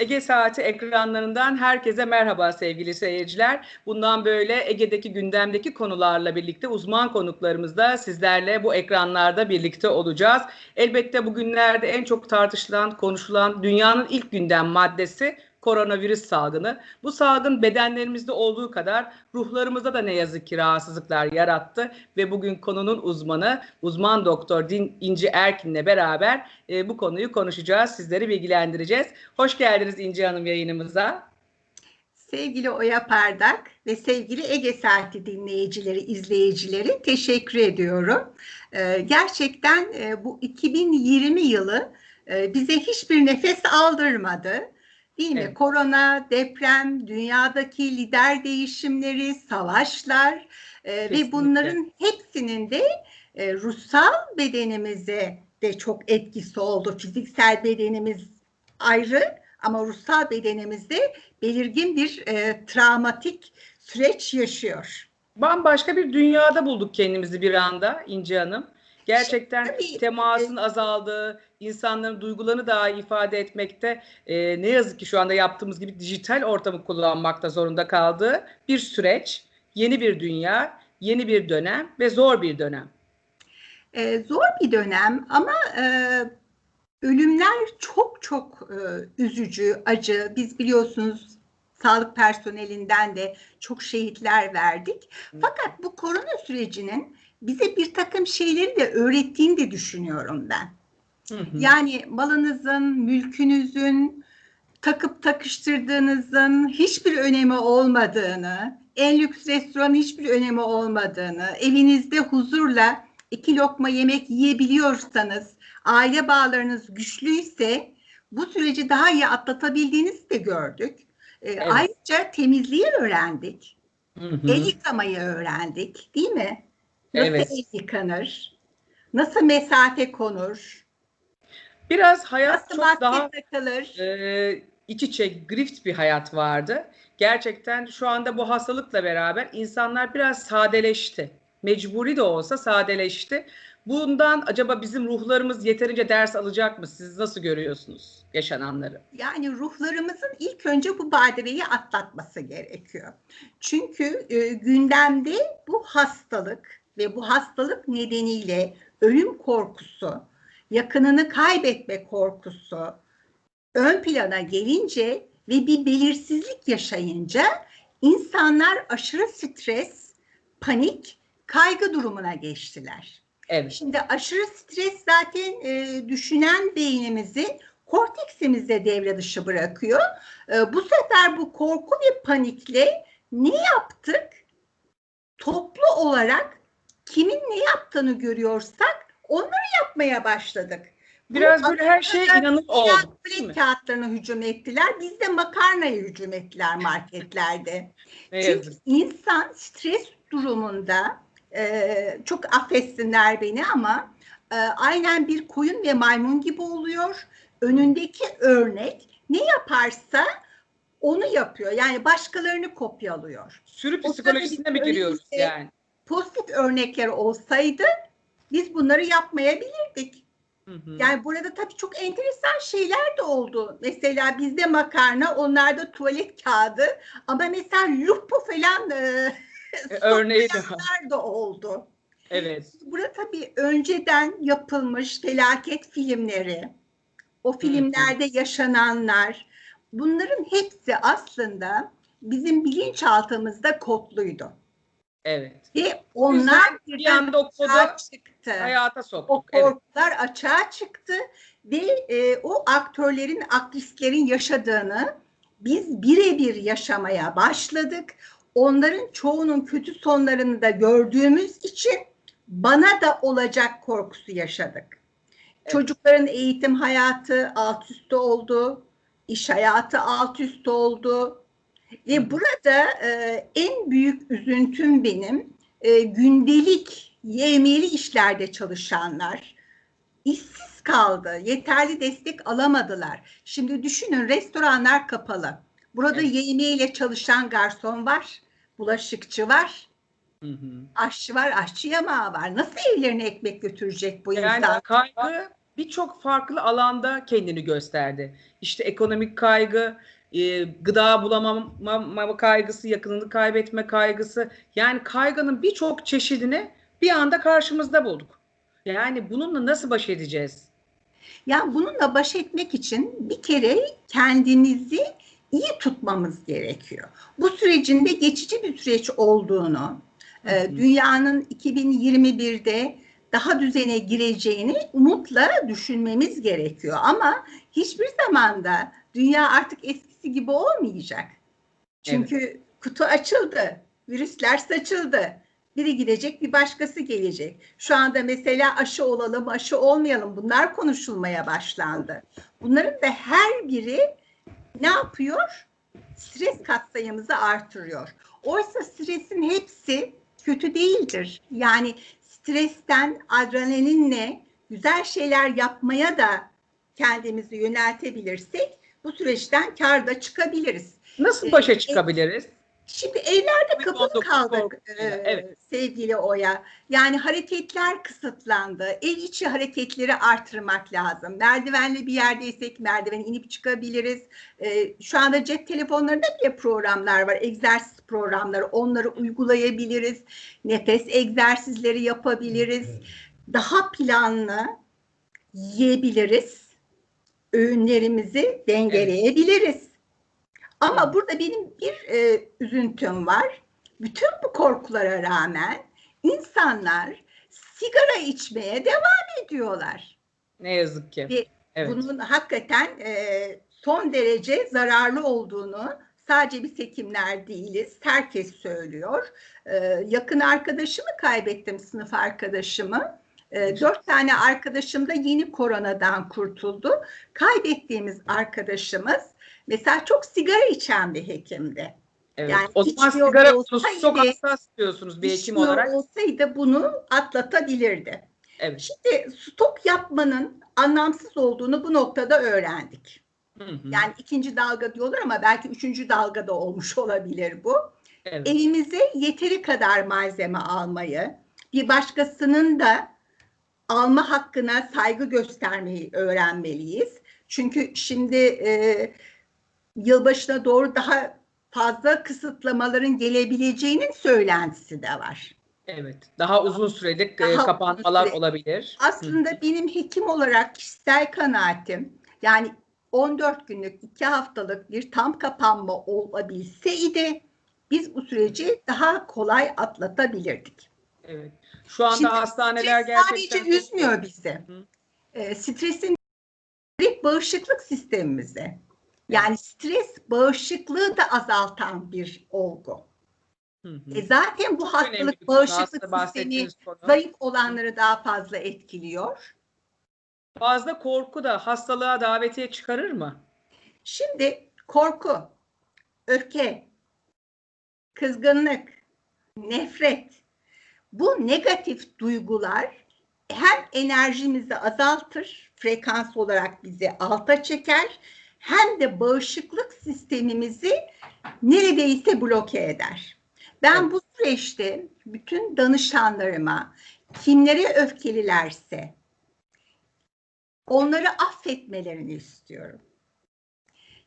Ege Saati ekranlarından herkese merhaba sevgili seyirciler. Bundan böyle Ege'deki gündemdeki konularla birlikte uzman konuklarımızla sizlerle bu ekranlarda birlikte olacağız. Elbette bugünlerde en çok tartışılan, konuşulan dünyanın ilk gündem maddesi koronavirüs salgını. Bu salgın bedenlerimizde olduğu kadar ruhlarımızda da ne yazık ki rahatsızlıklar yarattı ve bugün konunun uzmanı uzman doktor Din İnci Erkin'le beraber e, bu konuyu konuşacağız. Sizleri bilgilendireceğiz. Hoş geldiniz İnci Hanım yayınımıza. Sevgili Oya Pardak ve sevgili Ege Saati dinleyicileri, izleyicileri teşekkür ediyorum. Ee, gerçekten e, bu 2020 yılı e, bize hiçbir nefes aldırmadı. Değil mi? Evet. Korona, deprem, dünyadaki lider değişimleri, savaşlar e, ve bunların hepsinin de e, ruhsal bedenimize de çok etkisi oldu. Fiziksel bedenimiz ayrı ama ruhsal bedenimizde belirgin bir e, travmatik süreç yaşıyor. Bambaşka bir dünyada bulduk kendimizi bir anda İnci Hanım. Gerçekten Tabii. temasın azaldığı, insanların duygularını daha ifade etmekte e, ne yazık ki şu anda yaptığımız gibi dijital ortamı kullanmakta zorunda kaldığı bir süreç, yeni bir dünya, yeni bir dönem ve zor bir dönem. E, zor bir dönem ama e, ölümler çok çok e, üzücü, acı. Biz biliyorsunuz sağlık personelinden de çok şehitler verdik. Fakat bu korona sürecinin bize bir takım şeyleri de öğrettiğini de düşünüyorum ben. Hı hı. Yani malınızın, mülkünüzün, takıp takıştırdığınızın hiçbir önemi olmadığını, en lüks restoranın hiçbir önemi olmadığını, evinizde huzurla iki lokma yemek yiyebiliyorsanız, aile bağlarınız güçlüyse bu süreci daha iyi atlatabildiğinizi de gördük. Ee, Ayrıca temizliği öğrendik. Hı hı. El yıkamayı öğrendik, değil mi? Nasıl Evet. el yıkanır? Nasıl mesafe konur? Biraz hayat Nasıl çok daha takılır? e, iç içe grift bir hayat vardı. Gerçekten şu anda bu hastalıkla beraber insanlar biraz sadeleşti. Mecburi de olsa sadeleşti. Bundan acaba bizim ruhlarımız yeterince ders alacak mı? Siz nasıl görüyorsunuz yaşananları? Yani ruhlarımızın ilk önce bu badireyi atlatması gerekiyor. Çünkü e, gündemde bu hastalık ve bu hastalık nedeniyle ölüm korkusu, yakınını kaybetme korkusu ön plana gelince ve bir belirsizlik yaşayınca insanlar aşırı stres, panik, kaygı durumuna geçtiler. Evet. Şimdi aşırı stres zaten e, düşünen beynimizi korteksimizde devre dışı bırakıyor. E, bu sefer bu korku ve panikle ne yaptık? Toplu olarak kimin ne yaptığını görüyorsak onları yapmaya başladık. Bu Biraz böyle her aslında inanıp oldu. Tuvalet kağıtlarına hücum ettiler. Biz de makarnaya hücum ettiler marketlerde. Çünkü yazık. insan stres durumunda e, çok affetsinler beni ama e, aynen bir koyun ve maymun gibi oluyor. Önündeki örnek ne yaparsa onu yapıyor. Yani başkalarını kopyalıyor. Sürü psikolojisine mi giriyoruz yani? Pozitif örnekler olsaydı biz bunları yapmayabilirdik. Hı hı. Yani burada tabii çok enteresan şeyler de oldu. Mesela bizde makarna, onlarda tuvalet kağıdı ama mesela lupo falan e, E, Örneği de oldu. Evet. Burada tabii önceden yapılmış felaket filmleri, o filmlerde yaşananlar, bunların hepsi aslında bizim bilinçaltımızda kodluydu. Evet. Ve onlar bir anda o kodu çıktı. hayata O soktuk. Evet. korkular açığa çıktı ve e, o aktörlerin, aktrislerin yaşadığını biz birebir yaşamaya başladık. Onların çoğunun kötü sonlarını da gördüğümüz için bana da olacak korkusu yaşadık. Evet. Çocukların eğitim hayatı alt üst oldu, iş hayatı alt üst oldu. Ve burada e, en büyük üzüntüm benim e, gündelik yemeğli işlerde çalışanlar işsiz kaldı. Yeterli destek alamadılar. Şimdi düşünün restoranlar kapalı. Burada Evet. yemeğiyle çalışan garson var, bulaşıkçı var, Hı hı. aşçı var, aşçı yamağı var. Nasıl evlerine ekmek götürecek bu Yani insan? kaygı birçok farklı alanda kendini gösterdi. İşte ekonomik kaygı, e, gıda bulamama kaygısı, yakınını kaybetme kaygısı. Yani kaygının birçok çeşidini bir anda karşımızda bulduk. Yani bununla nasıl baş edeceğiz? Ya bununla baş etmek için bir kere kendimizi iyi tutmamız gerekiyor. Bu sürecin de geçici bir süreç olduğunu, Hı e, hı. dünyanın 2021'de daha düzene gireceğini umutla düşünmemiz gerekiyor. Ama hiçbir zamanda dünya artık eskisi gibi olmayacak. Çünkü kutu açıldı, virüsler saçıldı. Biri gidecek, bir başkası gelecek. Şu anda mesela aşı olalım, aşı olmayalım bunlar konuşulmaya başlandı. Bunların da her biri ne yapıyor? Stres katsayımızı artırıyor. Oysa stresin hepsi kötü değildir. Yani stresten adrenalinle güzel şeyler yapmaya da kendimizi yöneltebilirsek bu süreçten kârda çıkabiliriz. Nasıl başa çıkabiliriz? Şimdi evlerde kapalı Covid-19 kaldık e, evet. sevgili Oya. Yani hareketler kısıtlandı. Ev içi hareketleri artırmak lazım. Merdivenli bir yerdeysek merdiven inip çıkabiliriz. E, şu anda cep telefonlarında bile programlar var. Egzersiz programları. Onları uygulayabiliriz. Nefes egzersizleri yapabiliriz. Daha planlı yiyebiliriz. Öğünlerimizi dengeleyebiliriz. Ama Evet. burada benim bir e, üzüntüm var. Bütün bu korkulara rağmen insanlar sigara içmeye devam ediyorlar. Ne yazık ki. Bir- Evet. Bunun hakikaten e, son derece zararlı olduğunu sadece biz hekimler değiliz. Herkes söylüyor. E, yakın arkadaşımı kaybettim, sınıf arkadaşımı. E, dört tane arkadaşım da yeni koronadan kurtuldu. Kaybettiğimiz arkadaşımız mesela çok sigara içen bir hekimdi. Evet. Yani o zaman sigara konusu çok hassas diyorsunuz bir hekim olarak. olsaydı bunu atlatabilirdi. Evet. Şimdi stok yapmanın anlamsız olduğunu bu noktada öğrendik. Hı hı. Yani ikinci dalga diyorlar ama belki üçüncü dalgada olmuş olabilir bu. evet. Evimize yeteri kadar malzeme almayı, bir başkasının da alma hakkına saygı göstermeyi öğrenmeliyiz. Çünkü şimdi e, yılbaşına doğru daha fazla kısıtlamaların gelebileceğinin söylentisi de var. Evet. Daha uzun sürelik e, Daha uzun kapanmalar süre. olabilir. Hı. Aslında benim hekim olarak kişisel kanaatim yani 14 günlük, 2 haftalık bir tam kapanma olabilseydi biz bu süreci daha kolay atlatabilirdik. Evet. Şu anda Şimdi hastaneler gerçekten sadece üzmüyor bizi. Hı. Ee, stresin direkt bağışıklık sistemimize. Yani stres bağışıklığı da azaltan bir olgu. Hı hı. E zaten bu bir hastalık bağışıklık sistemi konu. zayıf olanları daha fazla etkiliyor. Fazla korku da hastalığa davetiye çıkarır mı? Şimdi korku, öfke, kızgınlık, nefret bu negatif duygular hem enerjimizi azaltır, frekans olarak bizi alta çeker hem de bağışıklık sistemimizi neredeyse bloke eder. Ben bu süreçte bütün danışanlarıma kimlere öfkelilerse onları affetmelerini istiyorum.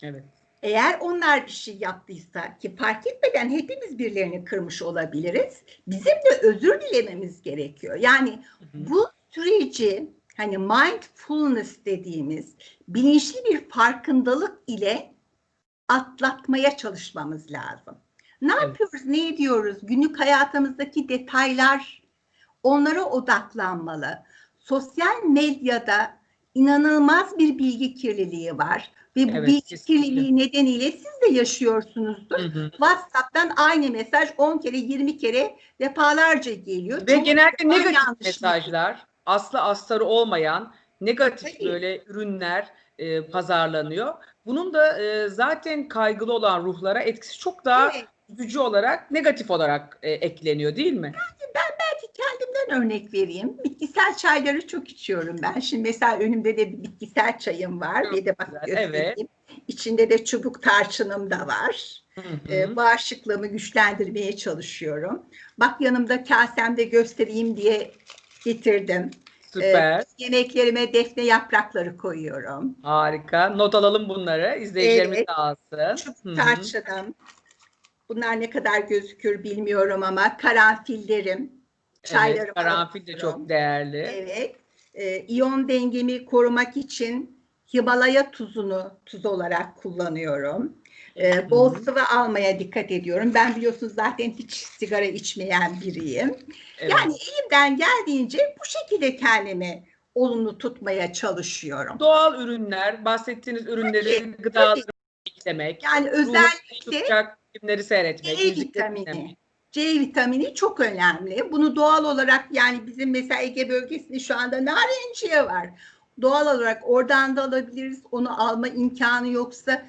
Evet. Eğer onlar bir şey yaptıysa ki fark etmeden hepimiz birilerini kırmış olabiliriz. Bizim de özür dilememiz gerekiyor. Yani bu süreci hani mindfulness dediğimiz bilinçli bir farkındalık ile atlatmaya çalışmamız lazım. Ne Evet. yapıyoruz, ne ediyoruz? Günlük hayatımızdaki detaylar onlara odaklanmalı. Sosyal medyada inanılmaz bir bilgi kirliliği var ve bu Evet, bilgi kesinlikle. kirliliği nedeniyle siz de yaşıyorsunuzdur. Hı hı. WhatsApp'tan aynı mesaj 10 kere 20 kere defalarca geliyor. Ve Çok genellikle defa negatif yanlış mesajlar, aslı astarı olmayan negatif Tabii. böyle ürünler e, pazarlanıyor. Bunun da e, zaten kaygılı olan ruhlara etkisi çok daha Evet. üzücü olarak, negatif olarak e, ekleniyor değil mi? Belki kendimden örnek vereyim. Bitkisel çayları çok içiyorum ben. Şimdi mesela önümde de bir bitkisel çayım var. Çok Bir de bak güzel, evet. İçinde de çubuk tarçınım da var. Hı hı. Ee, bağışıklığımı güçlendirmeye çalışıyorum. Bak yanımda kasemde göstereyim diye getirdim. Süper. Yemeklerime defne yaprakları koyuyorum. Harika. Not alalım bunları. İzleyicilerimiz Evet. de alsın. Çubuk tarçınım. Bunlar ne kadar gözükür bilmiyorum ama karanfillerim, çaylarım. Evet, karanfil de çok değerli. Evet. Ee, iyon dengemi korumak için Himalaya tuzunu tuz olarak kullanıyorum. Ee, bol sıvı almaya dikkat ediyorum. Ben biliyorsunuz zaten hiç sigara içmeyen biriyim. Evet. Yani elimden geldiğince bu şekilde kendimi olumlu tutmaya çalışıyorum. Doğal ürünler, bahsettiğiniz ürünleri, Tabii, gıdaları eklemek, Yani özellikle tutacak filmleri seyretmek, müzikleri vitamini. dinlemek. C vitamini çok önemli. Bunu doğal olarak yani bizim mesela Ege bölgesinde şu anda narenciye var. Doğal olarak oradan da alabiliriz. Onu alma imkanı yoksa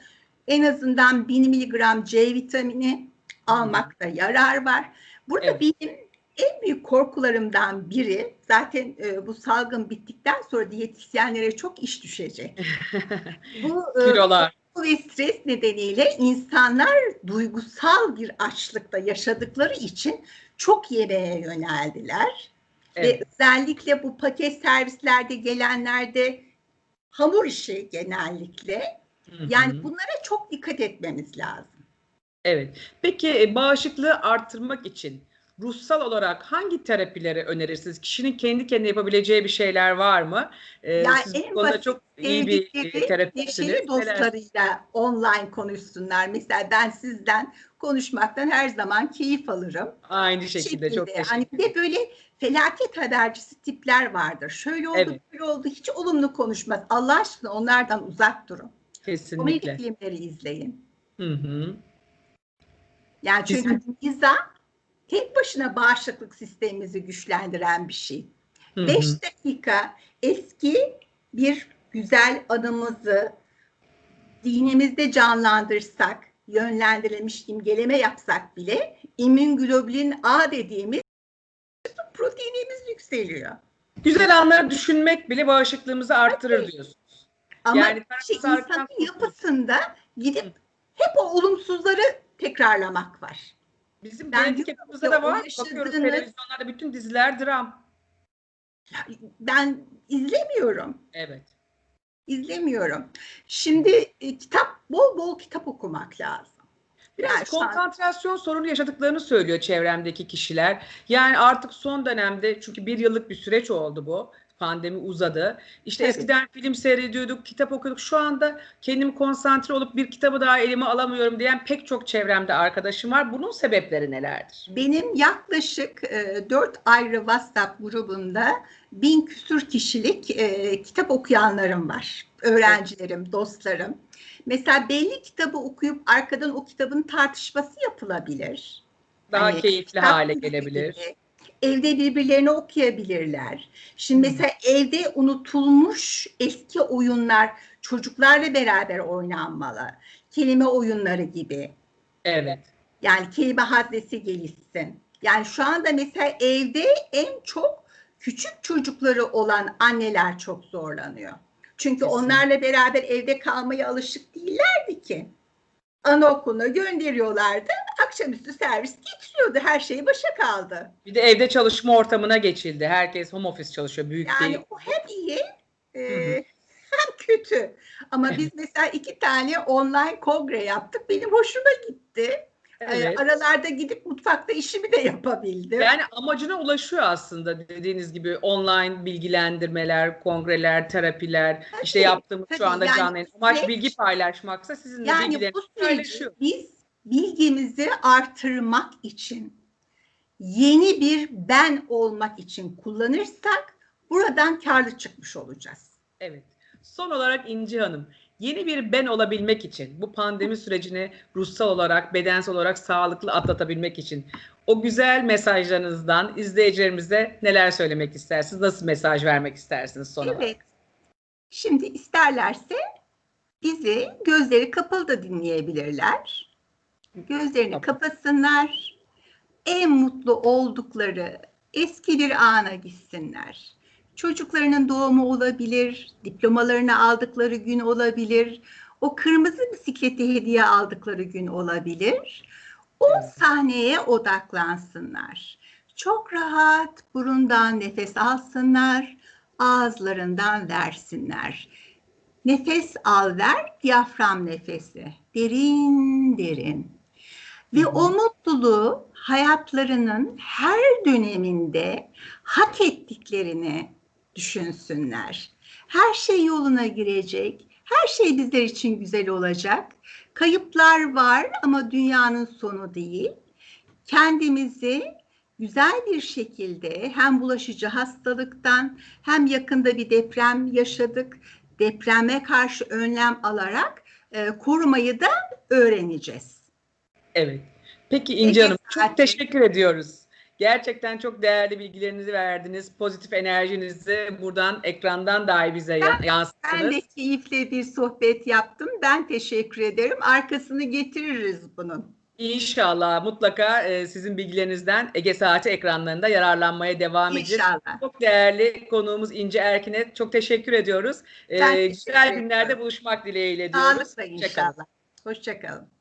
en azından 1000 miligram C vitamini almakta yarar var. Burada Evet. benim en büyük korkularımdan biri zaten e, bu salgın bittikten sonra diyetisyenlere çok iş düşecek. Bu e, Kilolar. Ve stres nedeniyle insanlar duygusal bir açlıkta yaşadıkları için çok yemeğe yöneldiler. Evet. Ve özellikle bu paket servislerde gelenlerde hamur işi genellikle. Hı hı. Yani bunlara çok dikkat etmemiz lazım. Evet. Peki e, bağışıklığı artırmak için ruhsal olarak hangi terapileri önerirsiniz? Kişinin kendi kendine yapabileceği bir şeyler var mı? Ee, Ya siz bu en konuda basit çok iyi bir e, terapistsiniz. neşeli dostlarıyla online konuşsunlar. Mesela ben sizden konuşmaktan her zaman keyif alırım. Aynı şekilde çok şekilde. teşekkür Hani bir de böyle felaket habercisi tipler vardır. Şöyle oldu, Evet. böyle oldu. Hiç olumlu konuşmaz. Allah aşkına onlardan uzak durun. Komedi Kesinlikle. filmleri izleyin. Hı hı. Yani çünkü Bizim- mizah tek başına bağışıklık sistemimizi güçlendiren bir şey. Hı hı. 5 dakika eski bir güzel anımızı zihnimizde canlandırsak, yönlendirilmiş imgeleme yapsak bile immünoglobulin A dediğimiz proteinimiz yükseliyor. Güzel anları düşünmek bile bağışıklığımızı arttırır Tabii. diyorsunuz. Ama Yani karamsar insanın yapısında gidip hep o olumsuzları tekrarlamak var. Bizim Ben genetik da o var. yaşadığınız- Bakıyoruz televizyonlarda bütün diziler dram. Ben izlemiyorum. Evet. izlemiyorum. Şimdi e, kitap bol bol kitap okumak lazım. Biraz Yani konsantrasyon sorunu yaşadıklarını söylüyor çevremdeki kişiler. Yani artık son dönemde çünkü bir yıllık bir süreç oldu bu. Pandemi uzadı. İşte Tabii. eskiden film seyrediyorduk, kitap okuduk. Şu anda kendimi konsantre olup bir kitabı daha elime alamıyorum diyen pek çok çevremde arkadaşım var. Bunun sebepleri nelerdir? Benim yaklaşık e, 4 ayrı WhatsApp grubunda bin küsür kişilik e, kitap okuyanlarım var. Öğrencilerim, dostlarım. Mesela belli kitabı okuyup arkadan o kitabın tartışması yapılabilir. Daha Hani keyifli hale gelebilir. gibi. Evde birbirlerini okuyabilirler. Şimdi Hı. mesela evde unutulmuş eski oyunlar çocuklarla beraber oynanmalı. Kelime oyunları gibi. Evet. Yani kelime haznesi gelişsin. Yani şu anda mesela evde en çok küçük çocukları olan anneler çok zorlanıyor. Çünkü Kesinlikle. onlarla beraber evde kalmaya alışık değillerdi ki. Anaokuluna gönderiyorlardı. Akşamüstü servis getiriyordu. Her şey başa kaldı. Bir de evde çalışma ortamına geçildi. Herkes home office çalışıyor. Büyük Yani değil. o hem iyi e, Hı hı. hem kötü. Ama biz mesela iki tane online kongre yaptık. Benim hoşuma gitti. E, Evet. aralarda gidip mutfakta işimi de yapabildim. Yani amacına ulaşıyor aslında dediğiniz gibi online bilgilendirmeler, kongreler, terapiler, Tabii, işte yaptığımız tabii. şu anda Yani canlı. Amaç süreç- bilgi paylaşmaksa sizinle Yani bilgilerinizi paylaşıyor. biz bilgimizi artırmak için yeni bir ben olmak için kullanırsak buradan karlı çıkmış olacağız. Evet. Son olarak İnci Hanım, yeni bir ben olabilmek için, bu pandemi sürecini ruhsal olarak, bedensel olarak sağlıklı atlatabilmek için o güzel mesajlarınızdan izleyicilerimize neler söylemek istersiniz? Nasıl mesaj vermek istersiniz son olarak? Evet. Şimdi isterlerse bizi gözleri kapalı da dinleyebilirler. Gözlerini Tamam. kapasınlar. En mutlu oldukları eski bir ana gitsinler. Çocuklarının doğumu olabilir, diplomalarını aldıkları gün olabilir, o kırmızı bisikleti hediye aldıkları gün olabilir. O sahneye odaklansınlar. Çok rahat burundan nefes alsınlar ağızlarından versinler. Nefes al ver, diyafram nefesi. Derin derin. Ve o mutluluğu hayatlarının her döneminde hak ettiklerini düşünsünler. Her şey yoluna girecek. Her şey bizler için güzel olacak. Kayıplar var ama dünyanın sonu değil. Kendimizi güzel bir şekilde hem bulaşıcı hastalıktan hem yakında bir deprem yaşadık. Depreme karşı önlem alarak e, korumayı da öğreneceğiz. Evet. Peki İnce Hanım çok teşekkür ediyoruz. Gerçekten çok değerli bilgilerinizi verdiniz. Pozitif enerjinizi buradan ekrandan dahi bize Ben yansıttınız. de keyifli bir sohbet yaptım. Ben teşekkür ederim. Arkasını getiririz bunun. İnşallah mutlaka e, sizin bilgilerinizden Ege Saati ekranlarında yararlanmaya devam edeceğiz. İnşallah. Çok değerli konuğumuz İnce Erkin'e çok teşekkür ediyoruz. E, Ben teşekkür güzel günlerde buluşmak dileğiyle diyoruz. Sağlıkla inşallah. Hoşçakalın.